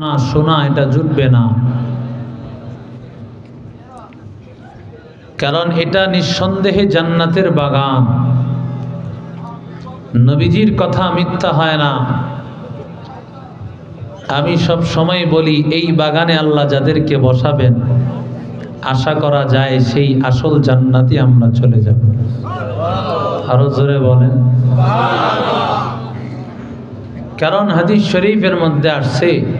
না শোনা এটা জুটবে না। কারণ এটা নিঃসন্দেহে জান্নাতের বাগান। নবীজির কথা মিথ্যা হয় না। আমি সব সময় বলি, এই বাগানে আল্লাহ যাদেরকে বসাবেন, আশা করা যায় সেই আসল জান্নাতি আমরা চলে যাব। আরও জোরে বলেন। কারণ হাদিস শরীফের মধ্যে আসছে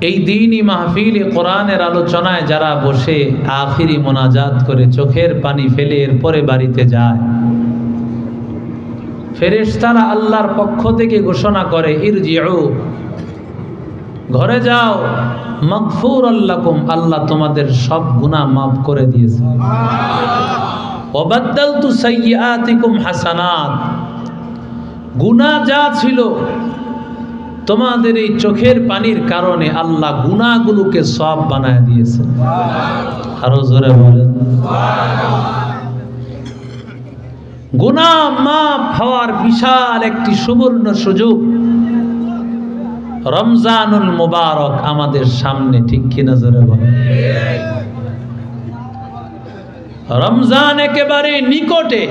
এই দিনই মাহফিল কোরআনের আলোচনায় যারা বসে আখিরি মোনাজাত করে চোখের পানি ফেলে এরপরে বাড়িতে যায়। ফেরেশতারা আল্লাহর পক্ষ থেকে ঘোষণা করে, ইরজিউ, ঘরে যাও। মগফুর আল্লাকুম আল্লাহ তোমাদের সব গুনাহ মাফ করে দিয়েছে। ওবাদ্দালতু সাইয়্যাতিকুম হাসানাত। গুনাহ যা ছিল তোমাদের এই চোখের পানির কারণে আল্লাহ গুণাগুলোকে সব বানায় দিয়েছে। আরও জোরে বলেন। গুণা মাফ হওয়ার বিশাল একটি সুবর্ণ সুযোগ রমজানুল মুবারক আমাদের সামনে, ঠিক কিনা জোরে বলেন? রমজান একেবারে নিকটে,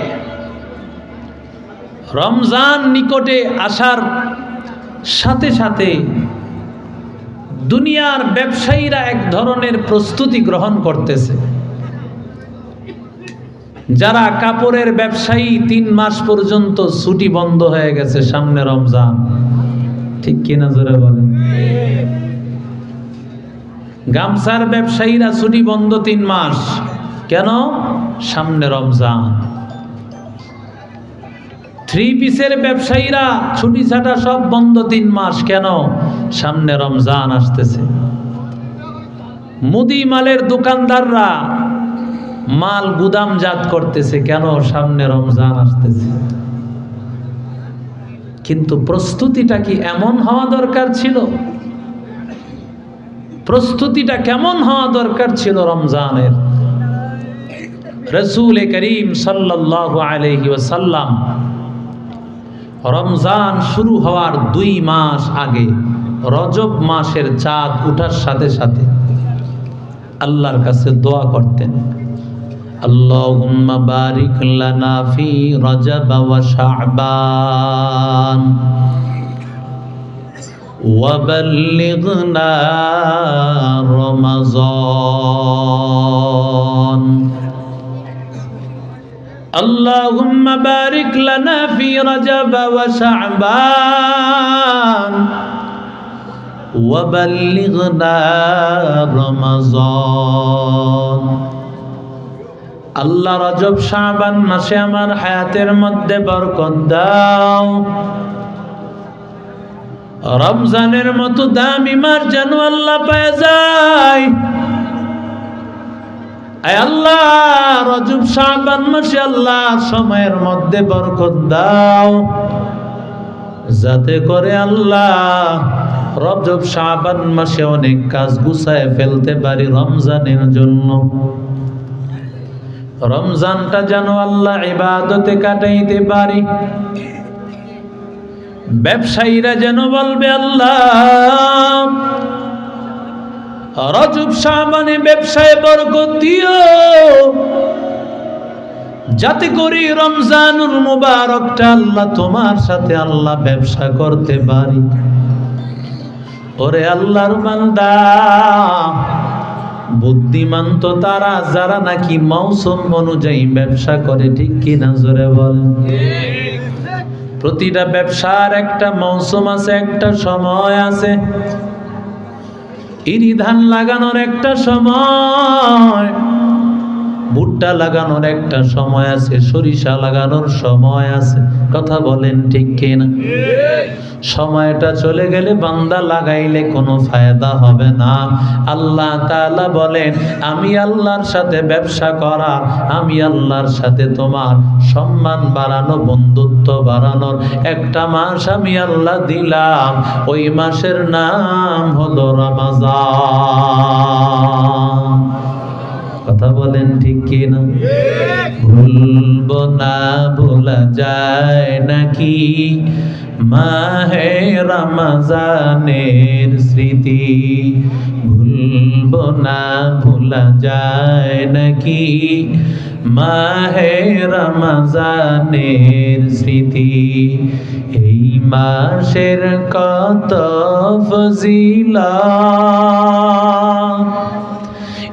রমজান নিকটে আসার সাথে সাথে দুনিয়ার ব্যবসায়ীরা এক ধরনের প্রস্তুতি গ্রহণ করতেছে। যারা কাপড়ের ব্যবসায়ী তিন মাস পর্যন্ত ছুটি বন্ধ হয়ে গেছে সামনে রমজান। ঠিক কিনা জোরে বলেন? গামছার ব্যবসায়ীরা ছুটি বন্ধ তিন মাস। কেন? সামনে রমজান। থ্রি পিসের ব্যবসায়ীরা ছুটি ছাটা সব বন্ধ তিন মাস, কেন? সামনে রমজান আসতেছে। মুদি মালের দোকানদাররা মাল গুদামজাত করতেছে, কেন? সামনে রমজান আসতেছে। কিন্তু প্রস্তুতিটা কি এমন হওয়া দরকার ছিল? প্রস্তুতিটা কেমন হওয়া দরকার ছিল রমজানের? রসুল করিম সাল্লাহ আলহি ওসাল্লাম রমজান শুরু হওয়ার দুই মাস আগে রজব মাসের চাঁদ উঠার সাথে সাথে আল্লাহর কাছে দোয়া করতেন আল্লাহুম্মা বারিক লানা ফি রজব ওয়া শাবান وبلغنا رمضان اللهم بارك لنا في رجب وشعبان وبلغنا رمضان আল্লাহ রজব শাবান মাসে আমার হায়াতের মধ্যে বরকত দাও রমজানের মতো দামি মাস যেন আল্লাহ পায় যায় আল্লাহ, রজব শাবান মাসে আল্লাহ, সময়ের মধ্যে বরকত দাও। যাতে করে আল্লাহ, রজব শাবান মাসে অনেক কাজ গুছায় ফেলতে পারি রমজানের জন্য। রমজানটা যেন আল্লাহ ইবাদতে কাটাইতে পারি। ব্যবসায়ীরা যেন বলবে, আল্লাহ রজব শাবানে ব্যবসায় বরকত দিও। যাতে করি রমজানুল মুবারকটা আল্লাহ তোমার সাথে আল্লাহ ব্যবসা করতে পারি। ওরে আল্লাহর বান্দা, বুদ্ধিমান তো তারা, যারা নাকি মৌসুম অনুযায়ী ব্যবসা করে, ঠিক কিনা জোরে বল? প্রতিটা ব্যবসার একটা মৌসুম আছে, একটা সময় আছে। ইরি ধান লাগানোর একটা সময়। ভুট্টা লাগানোর একটা সময় আছে, সরিষা লাগানোর সময় আছে। কথা বলেন ঠিক কিনা? সময়টা চলে গেলে বান্দা লাগাইলে কোনো ফায়দা হবে না। আল্লাহ তাআলা বলেন, আমি আল্লাহর সাথে ব্যবসা করা, আমি আল্লাহর সাথে তোমার সম্মান বাড়ানো, বন্ধুত্ব বাড়ানোর একটা মাস আমি আল্লাহ দিলাম। ওই মাসের নাম হলো রমাজান। কথা বলেন ঠিক কি না ভুলব না, ভোলা যায় নাকি? মাহে রমজানের স্মৃতি, ভুলব না, ভুলা যায় নাকি? মাহে রমজানের স্মৃতি, এই মাসের কত ফজিলা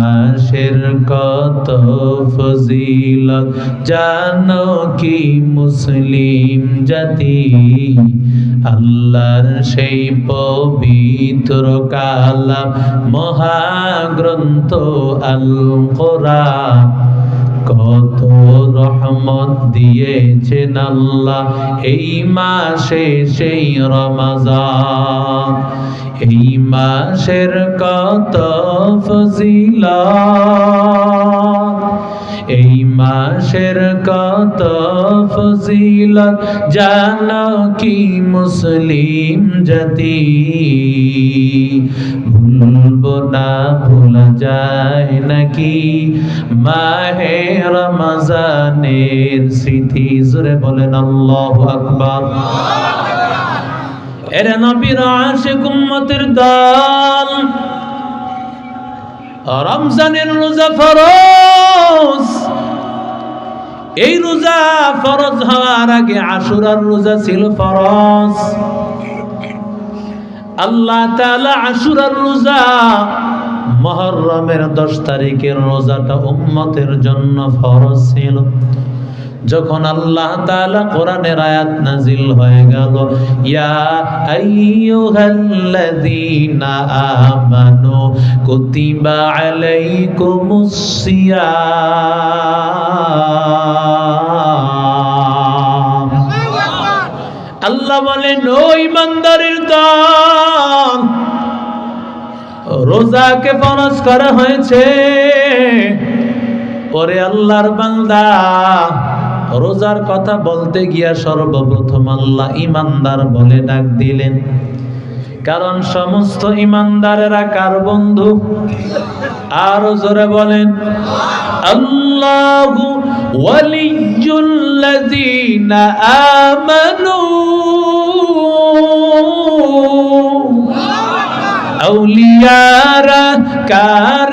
মাসের কত ফজিলত? জানো কি মুসলিম জাতি? আল্লাহর সেই পবিত্র কালাম মহাগ্রন্থ আল কোরআন কত রহমত দিয়েছেন আল্লাহ এই মাসে সেই রমাজান? এই মাসের কত ফজিলা এই মাসের কত ফজিলত, জানো কি মুসলিম জাতি? ভুলব না, ভুলা যায় নাকি? মাহে রমজানের স্মৃতি জুড়ে বলেন আল্লাহ আকবার। এরা নবীর আশিক উম্মতের দল রমজানের রোজা ফরজ। এই রোজা ফরজ হওয়ার আগে আশুরার রোজা ছিল ফরজ। আল্লাহ তাআলা আশুরার রোজা মহরমের দশ তারিখের রোজাটা উম্মতের জন্য ফরজ ছিল। যখন আল্লাহ তাআলা কোরআনের আয়াত নাজিল হয়ে গেল, ইয়া আইয়ুহাল্লাযীনা আমানু কুতিবা আলাইকুমুস সিয়াম। আল্লাহ বলেন ও ইমানদারের দল রোজাকে ফরজ করা হয়েছে। পরে আল্লাহর বান্দা রোজার কথা বলতে গিয়া সর্বপ্রথম আল্লাহ ইমানদার বলে ডাক দিলেন। কারণ সমস্ত ইমানদারেরা কার বন্ধু? আরও জোরে বলেন, আল্লাহু কার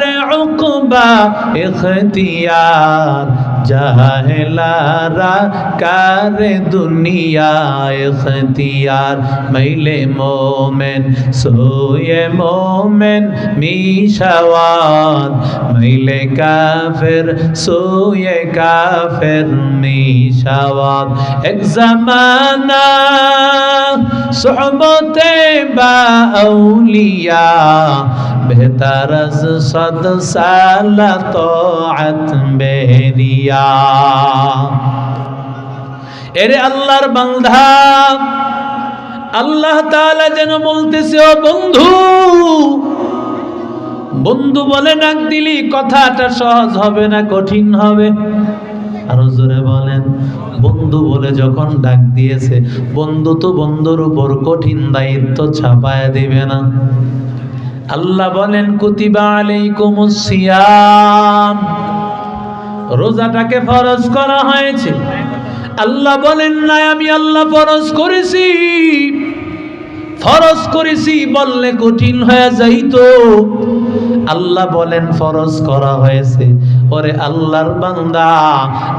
জাহেলারা কার দুনিয়া ইখতিয়ার মাইলে মোমেন সোয়ে মোমেন মিশাওয়াত মাইলে কাফের সোয়ে কাফের মিশাওয়াত এক জামানা সোহবতে বা আউলিয়া সদ সালা তোআত বেরিয়া এরে আল্লাহর বান্দা, আল্লাহ তাআলা যেন বলতেছে, ও বন্ধু বন্ধু বলে ডাক দিলি, কথাটা সহজ হবে না, কঠিন হবে? আরও জোরে বলেন, বন্ধু বলে যখন ডাক দিয়েছে, বন্ধু তো বন্ধুর উপর কঠিন দায়িত্ব ছাপায় দিবে না। আল্লাহ বলেন, কুতিবা আলাইকুমুস সিয়াম। রোজাটাকে ফরজ করা হয়েছে। আল্লাহ বলেন না আমি আল্লাহ ফরজ করেছি। ফরজ করেছি বললে কঠিন হয়ে যাইতো। আল্লাহ বলেন, ফরজ করা হয়েছে। ওরে আল্লাহর বান্দা,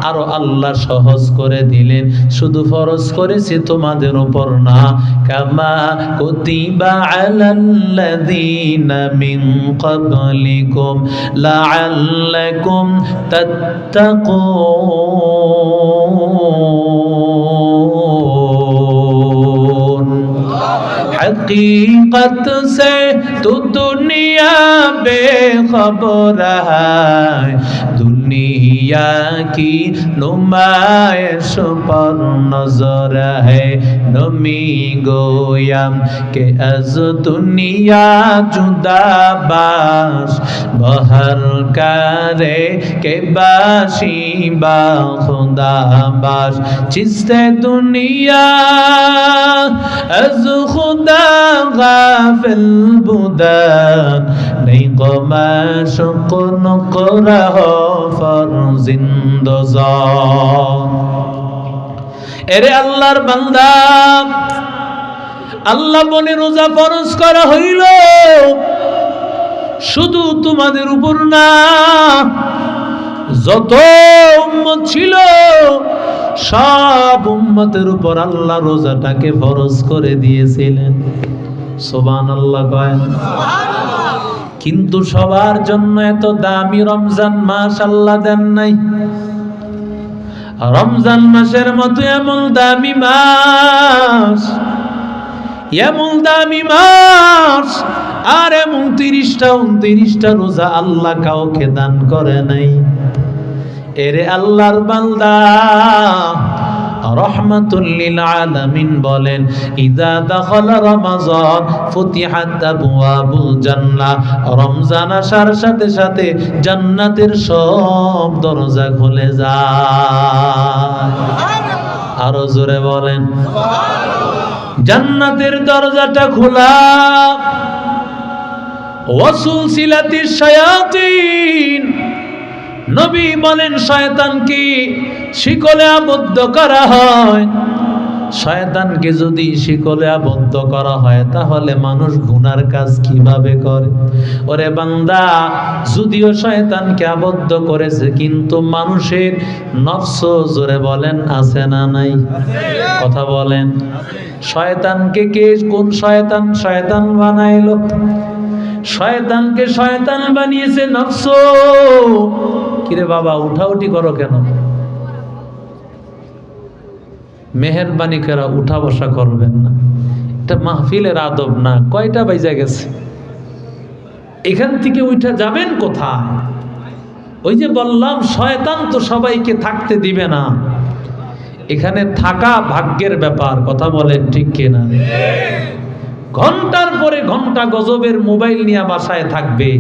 আরও আল্লাহ সহজ করে দিলেন। শুধু ফরজ করেছি তোমাদের উপর না। কামা কুতিবা আলাল্লাযীনা মিন ক্বাবলিকুম লাআল্লাকুম তাত্তাকুন। हकीकत से तू दुनिया बेखबर है दुनिया दुनिया की नुमाइश पर नजर है नमी गोयम के अज दुनिया जुदा बास बहर करे के बाशी बा खुदा बास चिस्ते दुनिया از خدا غافل بودن. نیقا مشق نقره فرزند زاد এরে আল্লাহর বান্দা, আল্লাহ বলে রোজা ফরজ করা হইল। শুধু তোমাদের উপর না, যত উম্মত ছিল সব উম্মতের উপর আল্লাহ রোজাটাকে ফরজ করে দিয়েছিলেন। সোবান আল্লাহ কয়েন কিন্তু সবার জন্য এত দামি রমজান মাস আল্লাহ দেন নাই। রমজান মাসের মতো এমন দামি মাস, এমন দামি মাস, আর এমন তিরিশটা, উনত্রিশটা রোজা আল্লাহ কাউকে দান করে নাই। এরে আল্লাহর বান্দা রহমাতুল্লিল আলামিন বলেন ইদা দাখালা রমাজান, ফুতিহাত আবওয়াবুল জান্নাহ। রমজান আসার সাথে সাথে জান্নাতের সব দরজা খুলে যায়। আরও জোরে বলেন, জান্নাতের দরজাটা খোলা। ওয়াসুল সিলাতির শায়াতিন নবী বলেন, শয়তানকে শিকলে আবদ্ধ করা হয়। শয়তানকে যদি শিকলে আবদ্ধ করা হয়, তাহলে মানুষ গুনার কাজ কীভাবে করে? ওরে বান্দা, যদিও শয়তানকে আবদ্ধ করেছে, কিন্তু মানুষের নফস জোরে বলেন, আছে না নাই? কথা বলেন। শয়তানকে কে, কোন শয়তান? শয়তান বানাইলো। শয়তানকে শয়তান বানিয়েছে নফস। কিরে বাবা উঠাউটি করো কেন? মেহরবানি করা উঠা বসা করবেন না। এটা মাহফিলের আদব না, কয়টা বাইজা গেছে? এখান থেকে উঠা যাবেন কোথায়? ওই যে বললাম, শয়তান তো সবাইকে থাকতে দিবে না। এখানে থাকা ভাগ্যের ব্যাপার, কথা বলেন ঠিক কিনা? ঘণ্টার পরে ঘণ্টা গজবের মোবাইল নিয়ে বাসায় থাকবে।